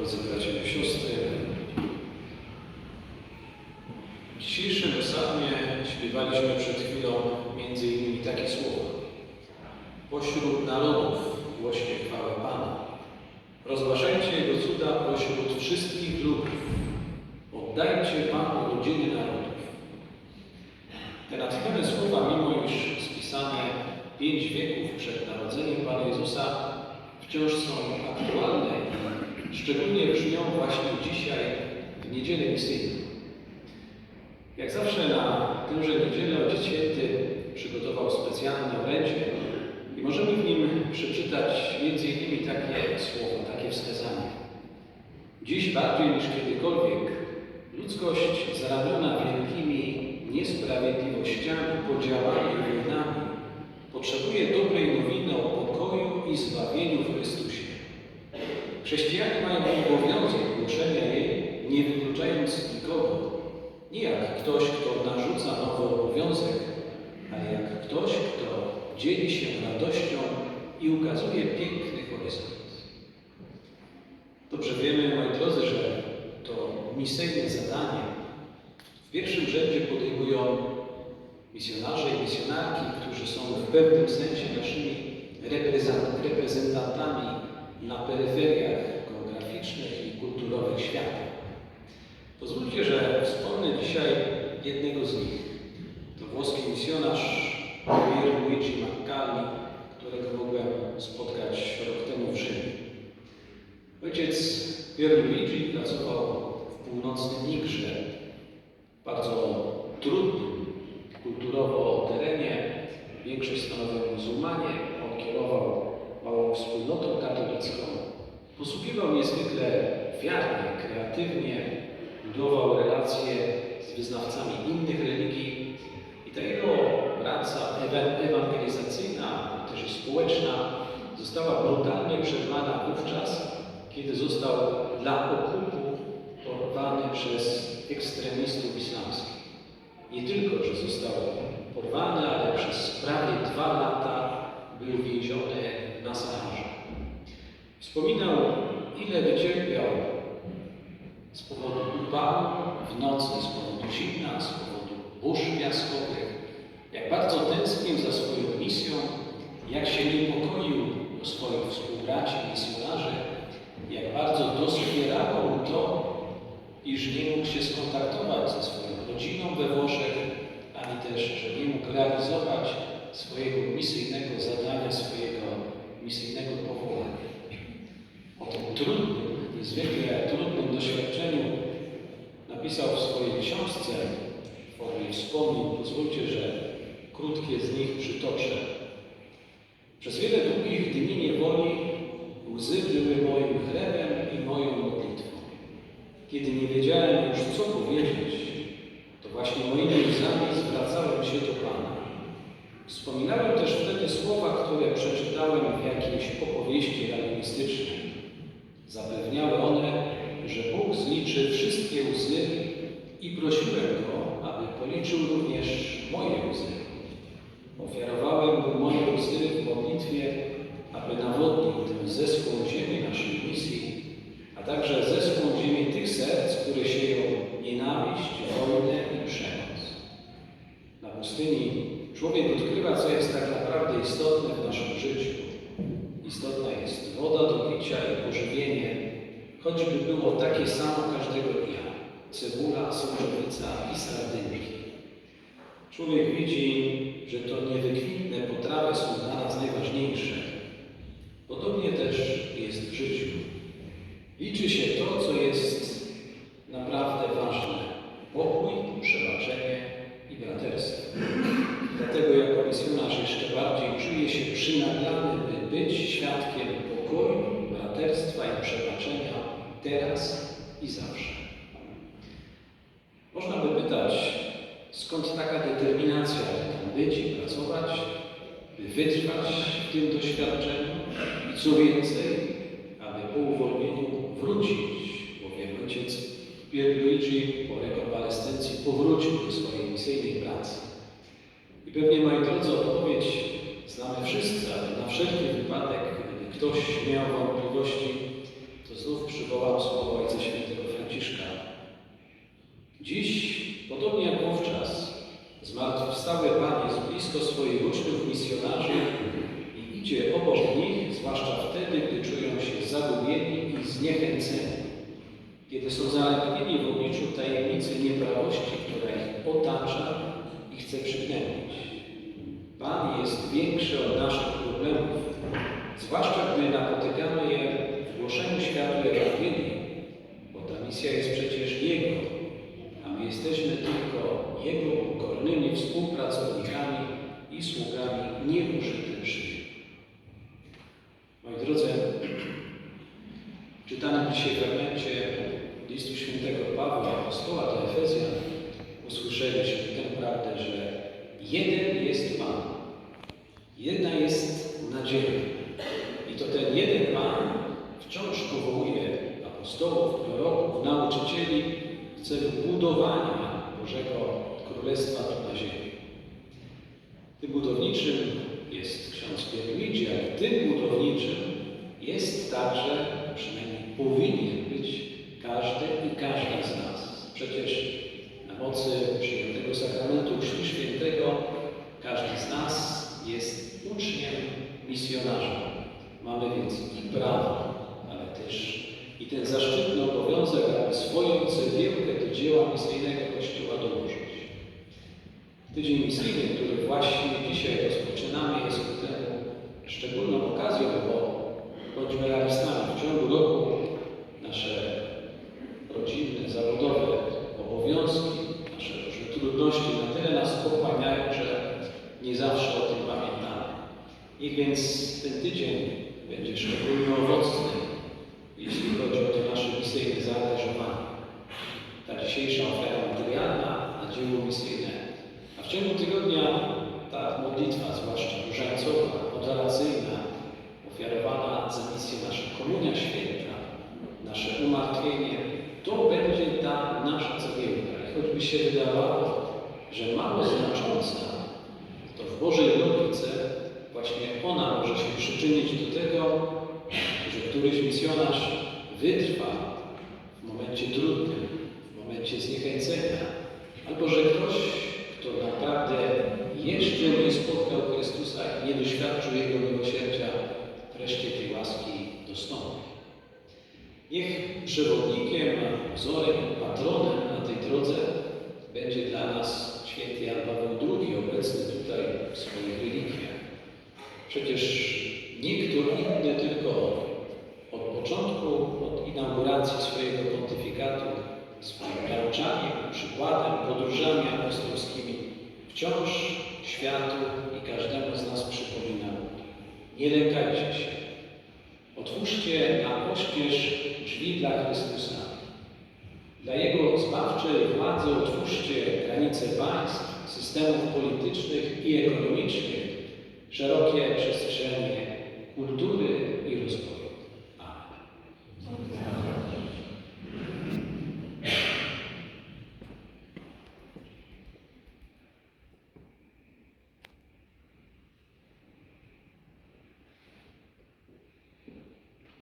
drodzy bracia i siostry. W dzisiejszym psalmie śpiewaliśmy przed chwilą między innymi takie słowa. Pośród narodów głośnie chwałę Pana. Rozgłaszajcie Jego cuda pośród wszystkich ludów. Oddajcie Panu rodziny narodów. Te natchnione słowa, mimo iż spisane pięć wieków przed narodzeniem Pana Jezusa, wciąż są aktualne szczególnie brzmią właśnie dzisiaj w niedzielę misyjną. Jak zawsze na tęże niedzielę Ojciec Święty przygotował specjalne orędzie i możemy w nim przeczytać między innymi takie słowa, takie wskazania. Dziś bardziej niż kiedykolwiek ludzkość zarabiona wielkimi niesprawiedliwościami, podziałami i wojnami potrzebuje dobrej nowiny o pokoju i zbawieniu w Chrystusie. Chrześcijanie mają obowiązek głoszenia jej, nie wykluczając nikogo, nie jak ktoś, kto narzuca nowy obowiązek, ale jak ktoś, kto dzieli się radością i ukazuje piękny horyzont. Dobrze wiemy, moi drodzy, że to misyjne zadanie w pierwszym rzędzie podejmują misjonarze i misjonarki, którzy są w pewnym sensie naszymi reprezent- reprezentantami na peryferiach geograficznych i kulturowych świata. Pozwólcie, że wspomnę dzisiaj jednego z nich. To włoski misjonarz Pier Luigi Maccali, którego mogłem spotkać rok temu w Rzymie. Ojciec Pier Luigi pracował w północnym Nigrze, bardzo trudnym kulturowo terenie. Większość stanowią muzułmanie. On kierował małą wspólnotą katolicką. Posługiwał niezwykle wiernie, kreatywnie, budował relacje z wyznawcami innych religii i ta jego praca ewa- ewangelizacyjna, też społeczna została brutalnie przerwana wówczas, kiedy został dla okupu porwany przez ekstremistów islamskich. Nie tylko, że został porwany, ale przez prawie dwa lata był więziony na Saharze. Wspominał, ile wycierpiał z powodu upału w nocy, z powodu zimna, z powodu burz piaskowych, jak bardzo tęsknił za swoją misją, jak się niepokoił o swoich współbraci misjonarzy, jak bardzo doskwierało mu to, iż nie mógł się skontaktować ze swoją rodziną we Włoszech, ani też, że nie mógł realizować swojego misyjnego zadania, swojego misyjnego powołania. O tym trudnym, niezwykle trudnym doświadczeniu napisał w swojej książce w formie wspomnień. Pozwólcie, że krótkie z nich przytoczę. Przez wiele długich dni niewoli łzy były moim chlebem i moją modlitwą. Kiedy nie wiedziałem już, co powiedzieć, to właśnie moimi łzami zwracałem się do Pana. Wspominałem też wtedy słowa, które przeczytałem w jakiejś opowieści realistycznej. Zapewniały one, że Bóg zliczy wszystkie łzy i prosiłem Go, aby policzył również moje łzy. Ofiarowałem Mu moje łzy w modlitwie, aby nawodnił tę zeschłą ziemię naszej misji, a także zeschłą ziemię tych serc, które sieją nienawiść, wojnę i przemoc. Na pustyni człowiek odkrywa, co jest tak naprawdę istotne w naszym życiu. Istotna jest woda do picia i pożywienie, choćby było takie samo każdego dnia. Cebula, sączowica i sardynki. Człowiek widzi, że to niewykwintne potrawy są dla nas najważniejsze. Podobnie też jest w życiu. Liczy się to, co jest naprawdę ważne. Pokój, przebaczenie i braterstwo. Dlatego jako misjonarz jeszcze bardziej czuję się przynaglany, by być świadkiem pokoju, braterstwa i przebaczenia teraz i zawsze. Można by pytać, skąd taka determinacja, by tam być i pracować, by wytrwać w tym doświadczeniu i co więcej, aby po uwolnieniu wrócić, bowiem ojciec Pierluigi po rekonwalescencji powrócił do swojej misyjnej pracy. I pewnie, moi drodzy, odpowiedź znamy wszyscy, ale na wszelki wypadek, gdyby ktoś miał wątpliwości, to znów przywołam słowa Ojca Świętego Franciszka. Dziś, podobnie jak wówczas, zmartwychwstały Pan jest blisko swoich uczniów misjonarzy i idzie obok nich, zwłaszcza wtedy, gdy czują się zagubieni i zniechęceni, kiedy są zalegnieni w obliczu tajemnicy nieprawości, która ich otacza i chce przygnębić. Pan jest większy od naszych problemów, zwłaszcza gdy napotykamy je w głoszeniu światu Ewangelii, bo ta misja jest przecież Jego, a my jesteśmy tylko Jego pokornymi współpracownikami i sługami nieużytecznymi. Moi drodzy, w czytanym dzisiaj fragmencie listu świętego Pawła, apostoła do Efezjan, usłyszeliśmy tę prawdę, że jeden jest Pan, jedna jest nadzieja. I to ten jeden Pan wciąż powołuje apostołów, proroków, nauczycieli w celu budowania Bożego Królestwa tu na ziemi. Tym budowniczym jest ksiądz Pierluigi, ale tym budowniczym jest także, przynajmniej powinien być, każdy i każda z nas. Przecież mocy przyjętego sakramentu Chrztu Świętego każdy z nas jest uczniem misjonarza. Mamy więc i prawo, ale też i ten zaszczytny obowiązek, aby swoją cegiełkę do dzieła misyjnego Kościoła dołożyć. Tydzień misyjny, który właśnie dzisiaj rozpoczynamy, jest ku temu szczególną okazją, bo bądźmy realistami, w ciągu roku nasze rodzinne, zawodowe obowiązki, nasze różne trudności na tyle nas pochłaniają, że nie zawsze o tym pamiętamy. Niech więc ten tydzień będzie szczególnie owocny, jeśli chodzi o to nasze misyjne zaangażowanie. Ta dzisiejsza ofiara materialna na dzieło misyjne, a w ciągu tygodnia ta modlitwa, zwłaszcza różańcowa, adoracyjna, ofiarowana za misję nasza komunia święta, nasze umartwienie, to będzie ta nasza cegiełka. I choćby się wydawało, że mało znacząca, Bożej logice właśnie ona może się przyczynić do tego, że któryś misjonarz wytrwa w momencie trudnym, w momencie zniechęcenia, albo że ktoś, kto naprawdę jeszcze nie spotkał Chrystusa i nie doświadczył Jego miłosierdzia, wreszcie tej łaski dostąpi. Niech przewodnikiem, wzorem, patronem na tej drodze będzie dla nas święty Jan Paweł II, obecny tutaj w swoich relikwiach. Przecież nikt tu inny tylko od początku, od inauguracji swojego pontyfikatu, swoim nauczaniem, przykładem, podróżami apostolskimi wciąż światu i każdemu z nas przypominał. Nie lękajcie się. Otwórzcie na oścież drzwi dla Chrystusa. Dla Jego zbawczej władzy otwórzcie granice państw, systemów politycznych i ekonomicznych, szerokie przestrzenie kultury.